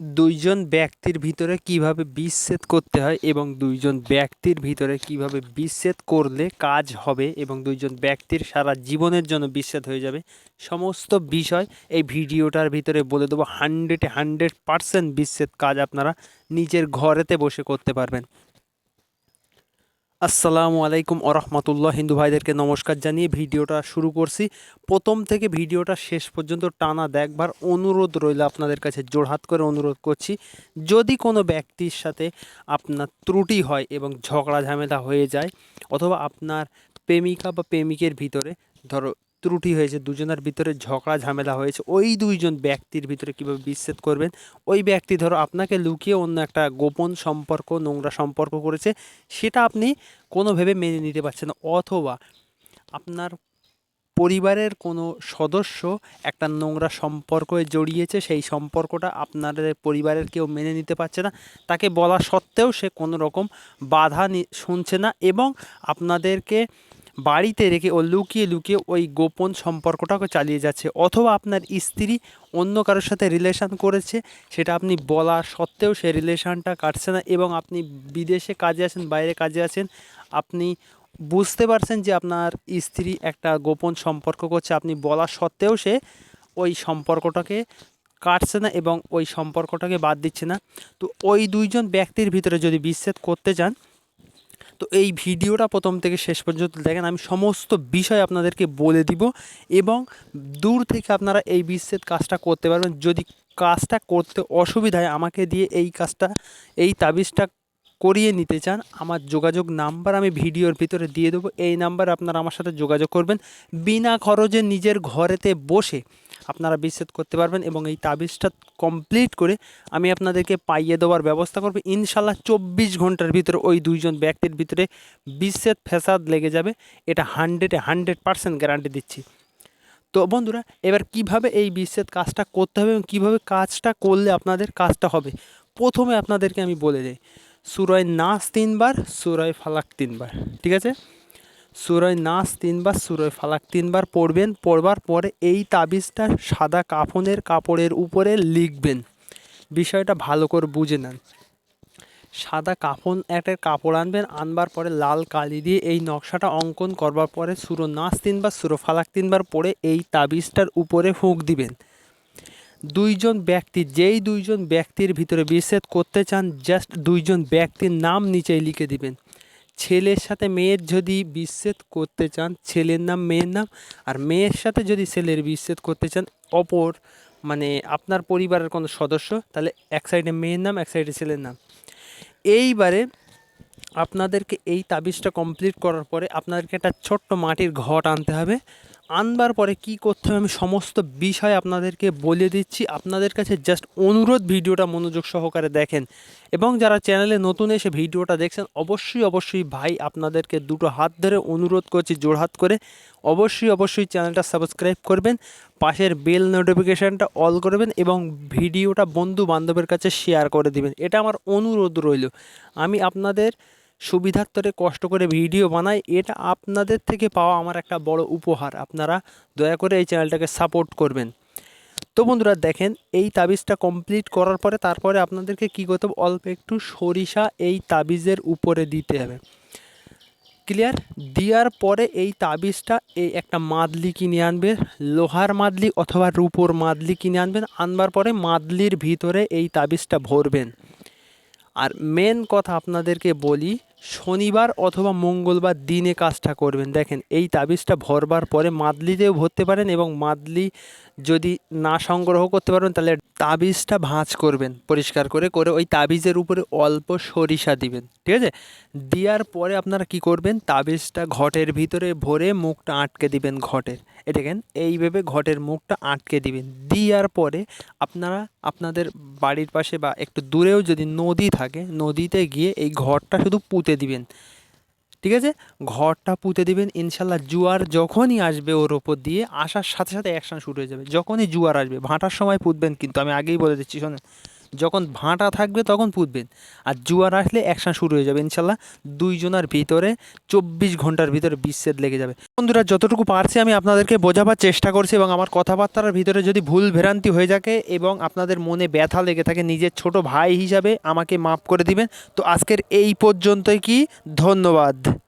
দুইজন ব্যক্তির ভিতরে কীভাবে বিচ্ছেদ করতে হয় এবং দুইজন ব্যক্তির ভিতরে কীভাবে বিচ্ছেদ করলে কাজ হবে এবং দুইজন ব্যক্তির সারা জীবনের জন্য বিচ্ছেদ হয়ে যাবে, সমস্ত বিষয় এই ভিডিওটার ভিতরে বলে দেবো হান্ড্রেডে হান্ড্রেড পারসেন্ট বিচ্ছেদ কাজ আপনারা নিজের ঘরেতে বসে করতে পারবেন। আসসালামু আলাইকুম আরহামতুল্লাহ হিন্দু ভাইদেরকে নমস্কার জানিয়ে ভিডিওটা শুরু করছি। প্রথম থেকে ভিডিওটা শেষ পর্যন্ত টানা দেখবার অনুরোধ রইল আপনাদের কাছে জোড়হাত করে অনুরোধ করছি, যদি কোনো ব্যক্তির সাথে আপনার ত্রুটি হয় এবং ঝগড়া ঝামেলা হয়ে যায়, অথবা আপনার প্রেমিকা বা প্রেমিকের ভিতরে, ধরো ত্রুটি হয়েছে, দুজনের ভিতরে ঝগড়া, ঝামেলা হয়েছে, ওই দুইজন ব্যক্তির ভিতরে কীভাবে বিচ্ছেদ করবেন? ওই ব্যক্তি ধরো আপনাকে লুকিয়ে অন্য একটা গোপন সম্পর্ক, নোংরা সম্পর্ক করেছে, সেটা আপনি কোনোভাবে মেনে নিতে পারছেন অথবা আপনার পরিবারের কোনো সদস্য একটা নোংরা সম্পর্কে জড়িয়েছে, সেই সম্পর্কটা আপনাদের পরিবারের কেউ মেনে নিতে পারছে না, তাকে বলা সত্ত্বেও সে কোনো রকম বাধা শুনছে না এবং আপনাদেরকে বাড়িতে রেখে ও লুকিয়ে লুকিয়ে ওই গোপন সম্পর্কটাকে চালিয়ে যাচ্ছে, অথবা আপনার স্ত্রী অন্য কারোর সাথে রিলেশান করেছে, সেটা আপনি বলা সত্ত্বেও সে রিলেশানটা কাটছে না এবং আপনি বিদেশে কাজে আছেন, বাইরে কাজে আছেন, আপনি বুঝতে পারছেন যে আপনার স্ত্রী একটা গোপন সম্পর্ক করছে, আপনি বলা সত্ত্বেও সে ওই সম্পর্কটাকে কাটছে না এবং ওই সম্পর্কটাকে বাদ দিচ্ছে না। তো ওই দুইজন ব্যক্তির ভিতরে যদি বিচ্ছেদ করতে চান তো এই ভিডিওটা প্রথম থেকে শেষ পর্যন্ত দেখেন, আমি সমস্ত বিষয় আপনাদেরকে বলে দিব এবং দূর থেকে আপনারা এই বিচ্ছেদ কাজটা করতে পারবেন। যদি কাজটা করতে অসুবিধায় আমাকে দিয়ে এই কাজটা, এই তাবিজটা করিয়ে নিতে চান, আমার যোগাযোগ নাম্বার আমি ভিডিওর ভিতরে দিয়ে দেবো। এই নাম্বার আপনারা আমার সাথে যোগাযোগ করবেন। বিনা খরচে নিজের ঘরেতে বসে আপনারা বিচ্ছেদ করতে পারবেন এবং এই তাবিজটা কমপ্লিট করে আমি আপনাদেরকে পাইয়ে দেওয়ার ব্যবস্থা করব। ইনশাল্লাহ চব্বিশ ঘণ্টার ভিতরে ওই দুইজন ব্যক্তির ভিতরে বিচ্ছেদ ফ্যাসাদ লেগে যাবে। এটা হান্ড্রেডে হান্ড্রেড পার্সেন্ট গ্যারান্টি দিচ্ছি। তো বন্ধুরা, এবার কীভাবে এই বিচ্ছেদ কাজটা করতে হবে এবং কীভাবে কাজটা করলে আপনাদের কাজটা হবে? প্রথমে আপনাদেরকে আমি বলে দিই, সুরয় নাচ তিনবার, সুরয় ফালাক তিনবার, ঠিক আছে? সুরয় নাস তিনবার, সুরয় ফালাক তিনবার পড়বেন। পড়বার পরে এই তাবিজটা সাদা কাফনের কাপড়ের উপরে লিখবেন। বিষয়টা ভালো করে বুঝে নেন। সাদা কাফন একটা কাপড় আনবেন, আনবার পরে লাল কালি দিয়ে এই নকশাটা অঙ্কন করবার পরে সুরো নাচ তিনবার সুরো ফালাক তিনবার পরে এই তাবিজটার উপরে ফুঁক দিবেন। দুইজন ব্যক্তি, যেই দুইজন ব্যক্তির ভিতরে বিচ্ছেদ করতে চান, জাস্ট দুইজন ব্যক্তির নাম নিচেই লিখে দিবেন। ছেলের সাথে মেয়ের যদি বিচ্ছেদ করতে চান, ছেলের নাম মেয়ের নাম, আর মেয়ের সাথে যদি ছেলের বিচ্ছেদ করতে চান, অপর মানে আপনার পরিবারের কোনো সদস্য, তাহলে এক সাইডে মেয়ের নাম, এক সাইডে ছেলের নাম। এইবারে আপনাদেরকে এই তাবিজটা কমপ্লিট করার পরে আপনাদেরকে একটা ছোট্ট মাটির ঘট আনতে হবে। আনবার পরে কি করতে হবে আমি সমস্ত বিষয় আপনাদেরকে বলে দিচ্ছি। আপনাদের কাছে জাস্ট অনুরোধ ভিডিওটা মনোযোগ সহকারে দেখেন এবং যারা চ্যানেলে নতুন এসে ভিডিওটা দেখছেন, অবশ্যই অবশ্যই ভাই আপনাদেরকে দুটো হাত ধরে অনুরোধ করছি জোড়হাত করে অবশ্যই অবশ্যই চ্যানেলটা সাবস্ক্রাইব করবেন, পাশের বেল নোটিফিকেশানটা অল করবেন এবং ভিডিওটা বন্ধু বান্ধবের কাছে শেয়ার করে দিবেন। এটা আমার অনুরোধ রইল। আমি আপনাদের সুবিধার্থে কষ্ট করে ভিডিও বানাই এটা আপনাদের থেকে পাওয়া আমার একটা বড় উপহার। আপনারা দয়া করে এই চ্যানেলটাকে সাপোর্ট করবেন। তো বন্ধুরা, দেখেন, এই তাবিজটা কমপ্লিট করার পরে তারপরে আপনাদেরকে কী করতে হবে? অল্প একটু সরিষা এই তাবিজের উপরে দিতে হবে। ক্লিয়ার? দেওয়ার পরে এই তাবিজটা এই একটা মাদলি কিনে আনবে, লোহার মাদলি অথবা রূপোর মাদলি কিনে আনবেন, আনবার পরে মাদলির ভিতরে এই তাবিজটা ভরবেন। আর মেন কথা আপনাদেরকে বলি শনিবার অথবা মঙ্গলবার দিনে কাজটা করবেন। দেখেন, এই তাবিজটা ভরবার পরে মাদলিতেও ভরতে পারেন এবং মাদলি যদি না সংগ্রহ করতে পারেন, তাহলে তাবিজটা ভাঁজ করবেন পরিষ্কার করে করে ওই তাবিজের উপরে অল্প সরিষা দিবেন। ঠিক আছে? দেওয়ার পরে আপনারা কি করবেন? তাবিজটা ঘটের ভিতরে ভরে মুখটা আটকে দিবেন ঘটের। দেখেন এইভাবে ঘটের মুখটা আটকে দিবেন। দেওয়ার পরে আপনারা, আপনাদের বাড়ির পাশে বা একটু দূরেও যদি নদী থাকে, নদীতে গিয়ে এই ঘরটা শুধু পুঁতে দিবেন। ঠিক আছে? ঘরটা পুঁতে দিবেন, ইনশাল্লাহ জুয়ার যখনই আসবে ওর ওপর দিয়ে, আসার সাথে সাথে অ্যাকশন শুরু হয়ে যাবে। যখনই জুয়ার আসবে, ভাঁটার সময় পুঁতবেন কিন্তু, আমি আগেই বলে দিচ্ছি, শোনেন। যখন ভাঁটা থাকবে তখন পুঁতবেন আর জোয়ার আসলে অ্যাকশন শুরু হয়ে যাবে, ইনশাল্লাহ। দুইজনের ভিতরে চব্বিশ ঘণ্টার ভিতরে বিচ্ছেদ লেগে যাবে। বন্ধুরা, যতটুকু পারছি আমি আপনাদেরকে বোঝাবার চেষ্টা করছি এবং আমার কথাবার্তার ভিতরে যদি ভুল ভ্রান্তি হয়ে থাকে এবং আপনাদের মনে ব্যথা লেগে থাকে, নিজের ছোট ভাই হিসাবে আমাকে মাফ করে দিবেন। তো আজকের এই পর্যন্তই কি? ধন্যবাদ।